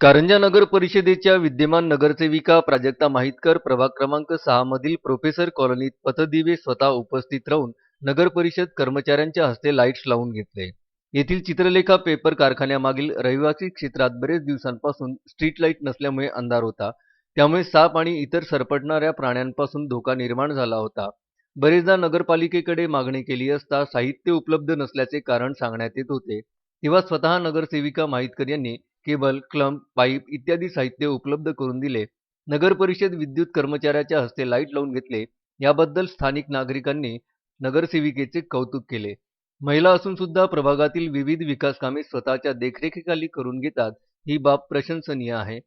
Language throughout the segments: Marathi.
कारंजा नगर परिषदेच्या विद्यमान नगरसेविका प्राजक्ता माहितकर प्रभाग क्रमांक सहा मधील प्रोफेसर कॉलनीत पथदिवे स्वतः उपस्थित राहून नगर परिषद कर्मचाऱ्यांच्या हस्ते लाईट्स लावून घेतले. येथील चित्रलेखा पेपर कारखान्यामागील रहिवासी क्षेत्रात बरेच दिवसांपासून स्ट्रीट लाइट नसल्यामुळे अंधार होता. त्यामुळे साप आणि इतर सरपटणाऱ्या प्राण्यांपासून धोका निर्माण झाला होता. बरेचदा नगरपालिकेकडे मागणी केली असता साहित्य उपलब्ध नसल्याचे कारण सांगण्यात येत होते. तेव्हा स्वतः नगरसेविका माहितकर यांनी केबल क्लम्प पाईप इत्यादी साहित्य उपलब्ध करून दिले. नगर परिषद विद्युत कर्मचाऱ्याच्या हस्ते लाइट लावून घेतले. याबद्दल स्थानिक नागरिकांनी नगरसेविकेचे कौतुक केले. महिला असून सुद्धा प्रभागातील विविध विकास कामे स्वतःच्या देखरेखीखाली करून घेतात ही बाब प्रशंसनीय आहे.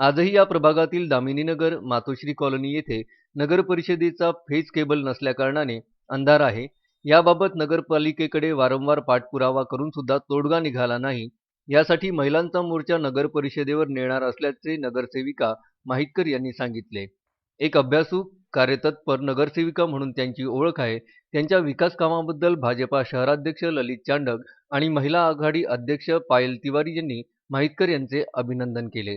आजही या प्रभागातील दामिनीनगर मातोश्री कॉलनी येथे नगर परिषदेचा फेज केबल नसल्याकारणाने अंधार आहे. याबाबत नगरपालिकेकडे वारंवार पाठपुरावा करून सुद्धा तोडगा निघाला नाही. यासाठी महिलांचा मोर्चा नगर परिषदेवर नेणार असल्याचे नगरसेविका माहितकर यांनी सांगितले. एक अभ्यासू कार्यतत्पर नगरसेविका म्हणून त्यांची ओळख आहे. त्यांच्या विकास कामाबद्दल भाजपा शहराध्यक्ष ललित चांडक आणि महिला आघाडी अध्यक्ष पायल तिवारी यांनी माहितकर यांचे अभिनंदन केले.